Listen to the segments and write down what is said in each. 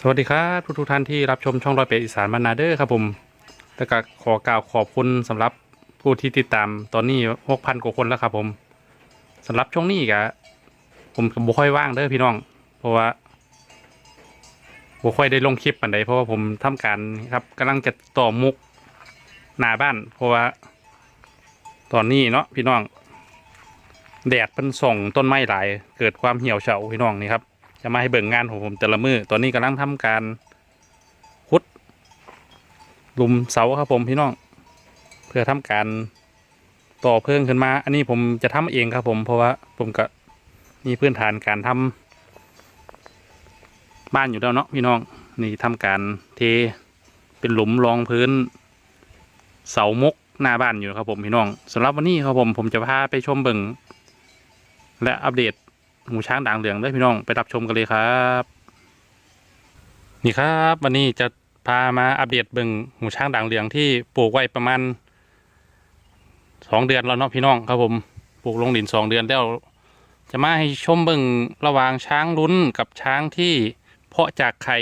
สวัสดีครับทุกทุกท่านที่รับชมช่องรอยเป็ดอีสานมานาเดอร์ครับผมแล้วก็ขอกล่าวขอบคุณสำหรับผู้ที่ติดตามตอนนี้หกพันกว่าคนแล้วครับผมสำหรับช่วงนี้ก็ผมบ่ค่อยว่างเด้อพี่น้อง เพราะว่าบ่ค่อยได้ลงคลิปปันใดเพราะว่าผมทำการครับกำลังจะต่อมุกหน้าบ้าน เพราะว่า ตอนนี้เนาะพี่น้อง แดดเป็นส่องต้นไม้หลาย เกิดความเหี่ยวเฉาพี่น้องนี่ครับ จะมาให้เบิ่งงานของผมแต่ละมือตอนนี้กำลังทำการขุดหลุมเสาครับผมพี่น้อง เพื่อทำการต่อเพิ่งขึ้นมา อันนี้ผมจะทำเองครับผมเพราะว่าผมก็มีพื้นฐานการทำบ้านอยู่แล้วเนาะพี่น้องนี่ทำการเทเป็นหลุมรองพื้น เสามกหน้าบ้านอยู่ครับผมพี่น้องสำหรับวันนี้ครับผมผมจะพาไปชมเบิ่งและอัปเดต หูช้างด่างเหลืองด้วยพี่น้องไปรับชมกันเลยครับ นี่ครับวันนี้จะพามาอัปเดตเบิ่งหูช้างด่างเหลืองที่ปลูกไว้ประมาณสองเดือนแล้วเนาะพี่น้องครับผมปลูกลงดินสองเดือนแล้วจะมาให้ชมเบิ่งระหว่างช้างลุ้นกับช้างที่เพาะจากไข่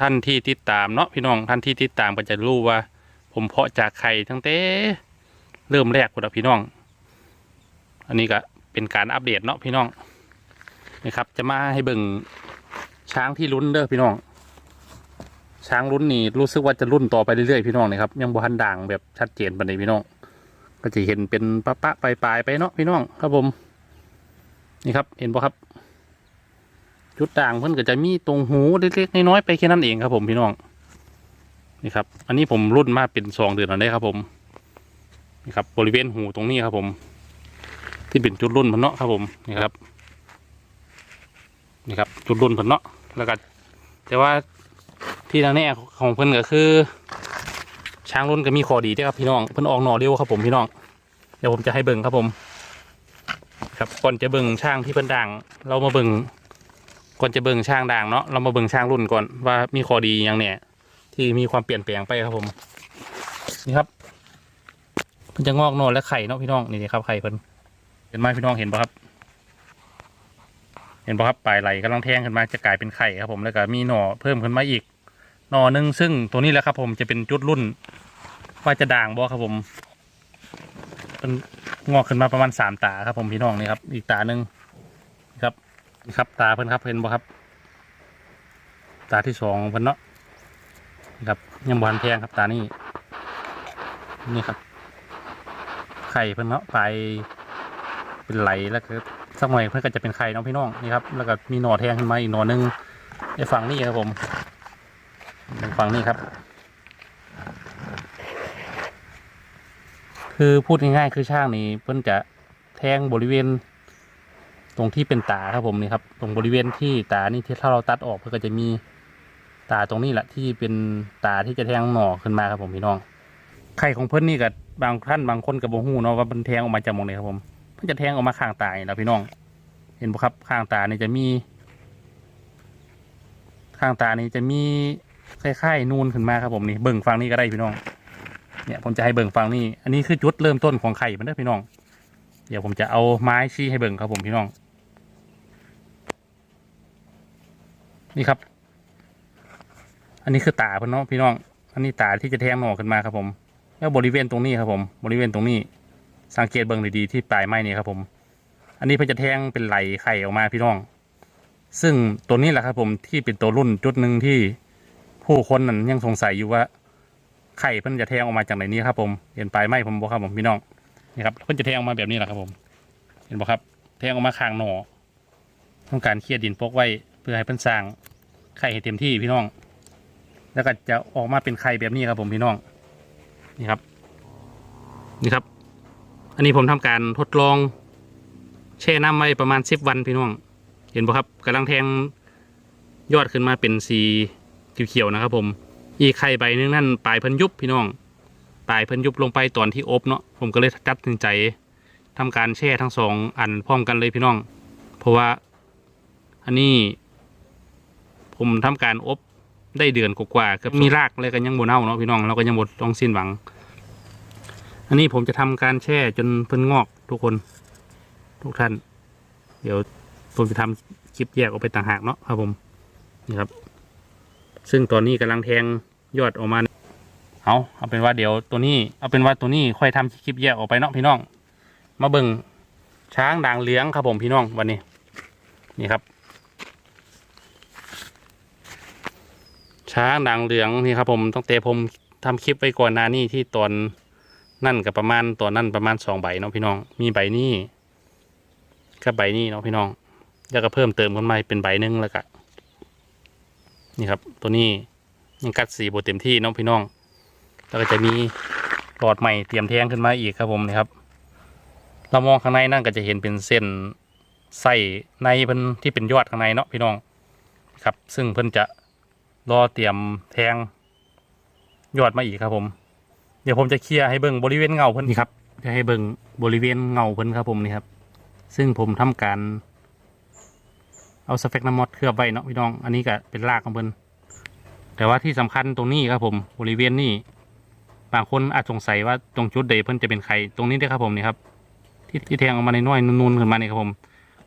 ท่านที่ติดตามเนาะพี่น้องท่านที่ติดตามก็จะรู้ว่า ผมเพาะจากไข่ตั้งแต่เริ่มแรกคุณพี่น้อง อันนี้ก็เป็นการอัปเดตเนาะพี่น้อง นี่ครับ จะมาให้เบิ่งช้างที่ลุ้นเด้อพี่น้อง ช้างลุ้นนี่รู้สึกว่าจะรุ่นต่อไปเรื่อยๆพี่น้องนะครับ ยังบ่ทันด่างแบบชัดเจนปานใดพี่น้อง ก็จะเห็นเป็นปะปะปลายปลายไปเนาะพี่น้องครับผม นี่ครับเห็นปะครับ จุดด่างเพิ่นก็จะมีตรงหูเล็กๆน้อยๆไปแค่นั้นเองครับผมพี่น้อง นี่ครับ อันนี้ผมรุ่นมาเป็นสองเดือนแล้วได้ครับ ผม นี่ครับ บริเวณหูตรงนี้ครับผม ที่เป็นจุดรุ่นมันเนาะครับผม นี่ครับ นี่ครับจุดรุ่นเพิ่นเนาะแล้วก็แต่ว่าที่แน่ๆของเพิ่นก็คือ ช้างรุ่นก็มีข้อดีด้วยครับพี่น้องเพิ่นออกหน่อเร็วครับผมพี่น้องเดี๋ยวผมจะให้เบิ่งครับผม ครับก่อนจะเบิ่งช่างที่เพิ่นด่าง เรามาเบิ่งก่อนจะเบิ่งช่างด่างเนาะเรามาเบิ่งช่างรุ่นก่อนว่ามีข้อดีอย่างเนี่ยที่มีความเปลี่ยนแปลงไปครับผม นี่ครับเพิ่นจะงอกหน่อและไข่เนาะพี่น้องนี่ครับไข่เพิ่นเห็นไหมพี่น้องเห็นปะครับ เห็นปะครับปลายไหลกำลังแทงขึ้นมาจะกลายเป็นไข่ครับผมแล้วก็มีหน่อเพิ่มขึ้นมาอีกหน่อหนึ่งซึ่งตัวนี้แหละครับผมจะเป็นจุดรุ่นว่าจะด่างบ่ครับผมเป็นงอกขึ้นมาประมาณสามตาครับผมพี่น้องนี่ครับ อีกตาหนึ่งครับครับตาเพิ่นครับเห็นบ่ครับ ตาที่สองเพิ่นเนาะนะครับยังบานแทงครับตานี่นี่ครับ ไข่เพิ่นเนาะปลายเป็นไหลแล้วก็ สักหน่อยเพื่อนก็จะเป็นไข่น้องพี่น้องนี่ครับแล้วก็มีหน่อแทงขึ้นมาอีกหน่อหนึงในฝั่งนี้ครับผมฝั่งนี้ครับ คือพูดง่ายๆคือช่างนี้เพื่อนจะแทงบริเวณ ตรงที่เป็นตาครับผมนี่ครับ ตรงบริเวณที่ตานี่ที่ถ้าเราตัดออกเพื่อก็จะมีตาตรงนี้แหละที่เป็นตาที่จะแทงหน่อขึ้นมาครับผมพี่น้องไข่ของเพื่อนนี่กับบางท่านบางคนกับโบหูเนาะว่ามันแทงออกมาจากมองไหนครับผม มันจะแทงออกมาข้างตานี่แหละพี่น้อง เห็นปะครับข้างตานี่จะมี ข้างตานี่จะมีคล้ายๆนูนขึ้นมาครับผมนี่เบิ่งฟังนี่ก็ได้พี่น้อง เนี่ยผมจะให้เบิ่งฟังนี่อันนี้คือจุดเริ่มต้นของไข่มันเด้อพี่น้อง เดี๋ยวผมจะเอาไม้ชี้ให้เบิ่งครับผมพี่น้อง นี่ครับ อันนี้คือตาเพิ่นเนาะพี่น้อง อันนี้ตาที่จะแทงหน่อขึ้นมาครับผม แล้วบริเวณตรงนี้ครับผม บริเวณตรงนี้ สังเกตเบิ่งดีๆที่ปลายไม้นี่ครับผม อันนี้เพิ่นจะแทงเป็นไหลไข่ออกมาพี่น้อง ซึ่งตัวนี้แหละครับผมที่เป็นตัวรุ่นจุดหนึ่งที่ผู้คนนั้นยังสงสัยอยู่ว่าไข่เพิ่นจะแทงออกมาจากไหนนี้ครับผมเห็นปลายไม้ผมบอกครับผมพี่น้องนี่ครับเพิ่นจะแทงออกมาแบบนี้แหละครับผม เห็นบ่ครับ แทงออกมาข้างหนอต้องการเคลียร์ดินปกไว้เพื่อให้เพิ่นสร้างไข่ให้เต็มที่พี่น้อง แล้วก็จะออกมาเป็นไข่แบบนี้ครับผมพี่น้อง นี่ครับ นี่ครับ อันนี้ผมทำการทดลอง แช่น้ำไว้ประมาณสิบวันพี่น้อง เห็นปะครับกำลังแทงยอดขึ้นมาเป็นสีเขียวๆนะครับ ผม อีกไข่ใบนึงนั่นปลายพิ่นยุบพี่น้อง ปลายพิ่นยุบลงไปตอนที่อบเนาะผมก็เลยตัดสินใจทำการแช่ทั้งสองอันพร้อมกันเลยพี่น้อง เพราะว่าอันนี้ ผมทำการอบได้เดือนกว่าๆเกือบมีรากอะไรกันยังบนเน่าเนาะพี่น้องเราก็ยังบดต้องสิ้นหวัง อันนี้ผมจะทำการแช่จนเพิ่นงอกทุกคน ทุกท่าน เดี๋ยวผมจะทำคลิปแยกออกไปต่างหากเนาะครับผมนี่ครับ ซึ่งตัวนี้กำลังแทงยอดออกมาเอาเอาเป็นว่าเดี๋ยวตัวนี้เอาเป็นว่าตัวนี้ค่อยทำคลิปแยกออกไปเนาะพี่น้อง มาเบิ่งช้างด่างเหลืองครับผมพี่น้องวันนี้ นี่ครับ ช้างด่างเหลืองนี่ครับผมต้องเตะผมทำคลิปไว้ก่อนหน้านี้ที่ตอน นั่นกับประมาณตัวนั่นประมาณสองใบเนาะพี่น้อง มีใบนี้กับใบนี้เนาะพี่น้อง แล้วก็เพิ่มเติมขึ้นมาเป็นใบหนึ่งแล้วก็นี่ครับ ตัวนี้ยังกัดสีบเต็มที่เนาะพี่น้อง แล้วก็จะมีหลอดใหม่เตรียมแทงขึ้นมาอีกครับผมนี่ครับ เรามองข้างในนั่นก็จะเห็นเป็นเส้นไส้ในเพิ่นที่เป็นยอดข้างในเนาะพี่น้องครับ ซึ่งเพิ่นจะรอเตรียมแทงยอดมาอีกครับผม เดี๋ยวผมจะเคลียร์ให้เบิ่งบริเวณเงาเพิ่นนี่ครับจะให้เบิ่งบริเวณเงาเพิ่นครับผมนี่ครับ ซึ่งผมทำการ เอาสเปกน้ำมอดเคลือบไว้เนาะพี่น้อง อันนี้ก็เป็นรากของเพิ่นแต่ว่าที่สำคัญตรงนี้ครับผมบริเวณนี้บางคนอาจสงสัยว่าตรงจุดใดเพิ่นจะเป็นไข่ตรงนี้ด้วยครับผมนี่ครับ ที่ที่แทงออกมาในน้อยนูนๆขึ้นมานี่ครับผม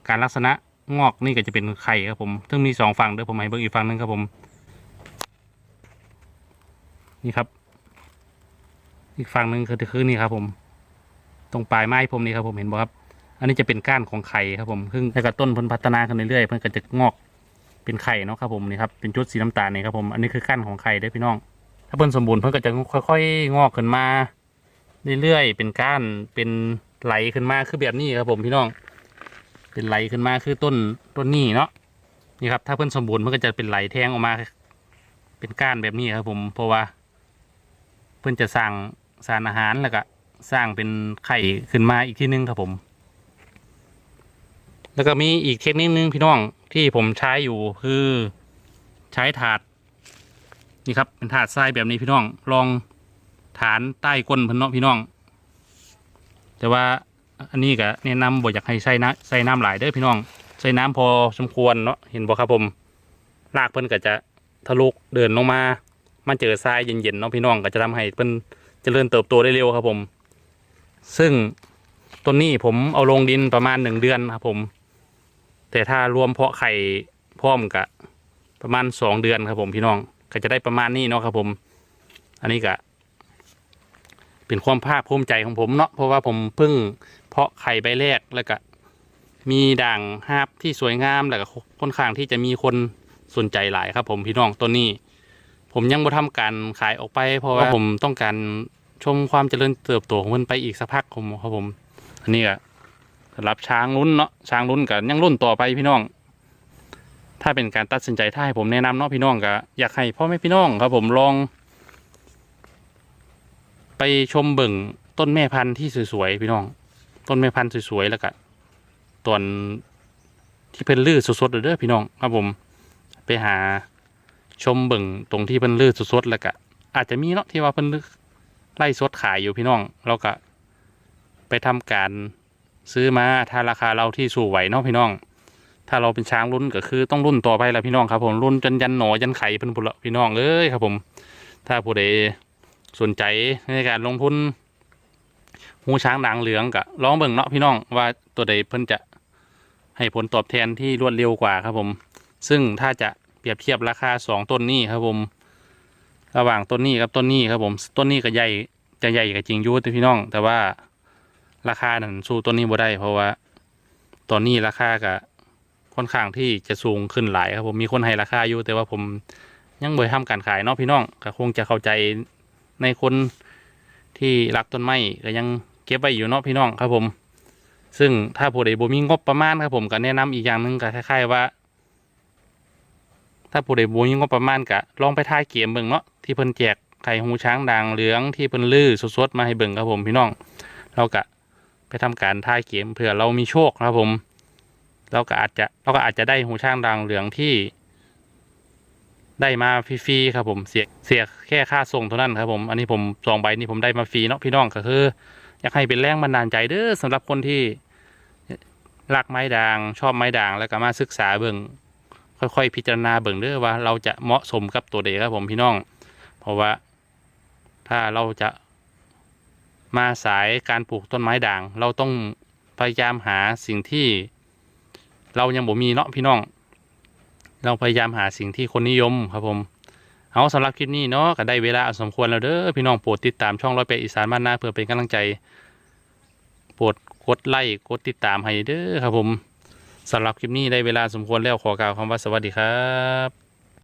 การลักษณะงอกนี่ก็จะเป็นไข่ครับผมซึ่งมีสองฝั่งเด้อผมให้เบิ่งอีกฝั่งหนึงครับผม นี่ครับ อีกฝั่งหนึ่งคือคือนี่ครับผม ตรงปลายไม้ผมนี่ครับผมเห็นบ่ครับ อันนี้จะเป็นก้านของไข่ครับผมซึ่งแล้วก็ต้นพิ่นพัฒนาขึ้นเรื่อยๆเพิ่นก็จะงอกเป็นไข่เนาะครับผมนี่ครับเป็นจุดสีน้ำตาลนี่ครับผมอันนี้คือก้านของไข่เด้พี่น้อง ถ้าเพิ่นสมบูรณ์เพิ่นก็จะค่อยๆ งอกขึ้นมาเรื่อยๆเป็นก้านเป็นไหลขึ้นมาคือแบบนี้ครับผมพี่น้อง เป็นไหลขึ้นมาคือต้นต้นนี้เนาะนี่ครับถ้าเพิ่นสมบูรณ์มันก็จะเป็นไหลแทงออกมา เป็นก้านแบบนี้ครับผมเพราะว่า เพิ่นจะสร้าง สารอาหารแล้วก็สร้างเป็นไข่ขึ้นมาอีกที่นึงครับผม แล้วก็มีอีกเทคนิคนึงพี่น้องที่ผมใช้อยู่คือใช้ถาด นี่ครับเป็นถาดทรายแบบนี้พี่น้องลองฐานใต้ก้นพนเนาะพี่น้อง แต่ว่าอันนี้ก็แนะนำบ่อยากให้ใส่น้ำใส่น้ำหลายเด้อพี่น้อง ใส่น้ำพอสมควรเนาะเห็นบ่ครับผมรากเพิ่นก็จะทะลุเดินลงมา มันเจอทรายเย็นๆเนาะพี่น้องก็จะทำให้เพิ่น เจริญเติบโตได้เร็วครับผม ซึ่งต้นนี้ผมเอาลงดินประมาณหนึ่งเดือนครับผม แต่ถ้ารวมเพาะไข่พร้อมกับประมาณสองเดือนครับผมพี่น้องก็จะได้ประมาณนี้เนาะครับผม อันนี้ก็เป็นความภาคภูมิใจของผมเนาะเพราะว่าผมเพิ่งเพาะไข่ใบแรกแล้วก็มีด่างฮาบที่สวยงามแล้วก็ค่อนข้างที่จะมีคนสนใจหลายครับผมพี่น้องต้นนี้ ผมยังบ่ทำการขายออกไป เพราะว่าผมต้องการชมความเจริญเติบโตของมันไปอีกสักพักผมครับผม อันนี้ก็สำหรับช้างรุ่นเนาะช้างรุ่นกับยังรุ่นต่อไปพี่น้อง ถ้าเป็นการตัดสินใจถ้าให้ผมแนะนำเนาะพี่น้องก็อยากให้พ่อแม่พี่น้องครับผมลอง ไปชมเบิ่งต้นแม่พันธุ์ที่สวยๆพี่น้อง ต้นแม่พันธุ์สวยๆแล้วก็ตอนที่เป็นลือสดๆเด้อพี่น้องครับผม ไปหา ชมเบิ่งตรงที่เพิ่นลือสดๆแล้วก็อาจจะมีเนาะที่ว่าเพิ่นลือไล่สดขายอยู่พี่น้องเราก็ไปทำการซื้อมาถ้าราคาเราที่สู่ไหวเนาะพี่น้อง ถ้าเราเป็นช้างรุ่นก็คือต้องรุ่นต่อไปแล้วพี่น้องครับผมรุ่นจนยันหนอยันไข่เพิ่นพุ่นละพี่น้องเอ้ยครับผม ถ้าผู้ใดสนใจในการลงทุนหูช้างด่างเหลืองก็ลองเบิ่งเนาะพี่น้องว่าตัวใดเพิ่นจะให้ผลตอบแทนที่รวดเร็วกว่าครับผม ซึ่งถ้าจะ เปรียบเทียบราคาสองต้นนี้ครับผม ระหว่างต้นนี้กับต้นนี้ครับผมต้นนี้ก็ใหญ่จะใหญ่กับจริงอยูแต่พี่น้อง แต่ว่าราคานั้นสู้ต้นนี้บ่ได้ เพราะว่าตอนนี้ราคาก็ค่อนข้างที่จะสูงขึ้นหลายครับผมมีคนให้ราคาอยู่แต่ว่าผมยังบ่ได้ทำการขายเนาะพี่น้องก็คงจะเข้าใจในคนที่รักต้นไม้ก็ยังเก็บไว้อยู่เนาะพี่น้องครับผม ซึ่งถ้าผู้ใดบ่มีงบประมาณครับผมก็แนะนำอีกอย่างหนึงก็คล้ายๆว่า ถ้าผู้ใดบ่มีงบประมาณก็ลองไปถ่ายเกมเบิ่งเนาะที่เพิ่นแจกไข่หูช้างด่างเหลืองที่เพิ่นลือสดๆมาให้เบิ่งครับผมพี่น้อง เราก็ไปทำการถ่ายเกมเผื่อเรามีโชคครับผม เราก็อาจจะเราก็อาจจะได้หูช้างด่างเหลืองที่ ได้มาฟรีๆครับผมเสียเสียแค่ค่าส่งเท่านั้นครับผม อันนี้ผมสองใบนี้ผมได้มาฟรีเนาะพี่น้องก็คือ อยากให้เป็นแรงบันดาลใจเด้อสำหรับคนที่รักไม้ด่าง ชอบไม้ด่างแล้วก็มาศึกษาเบิ่ง ค่อยๆ พิจารณาเบิ่งเด้อว่าเราจะเหมาะสมกับตัวเด็กครับผมพี่น้อง เพราะว่าถ้าเราจะมาสายการปลูกต้นไม้ด่าง เราต้องพยายามหาสิ่งที่ เรายังบ่มีเนาะพี่น้อง เราพยายามหาสิ่งที่คนนิยมครับผมเอาสำหรับคลิปนี้เนาะก็ได้เวลาสมควรแล้วเด้อพี่น้องโปรดติดตามช่องร้อยเป็ดอีสานบ้านนาเพื่อเป็นกำลังใจโปรดกดไลค์กดติดตามให้เด้อครับผม สำหรับคลิปนี้ได้เวลาสมควรแล้วขอกล่าวคำว่าสวัสดีครับ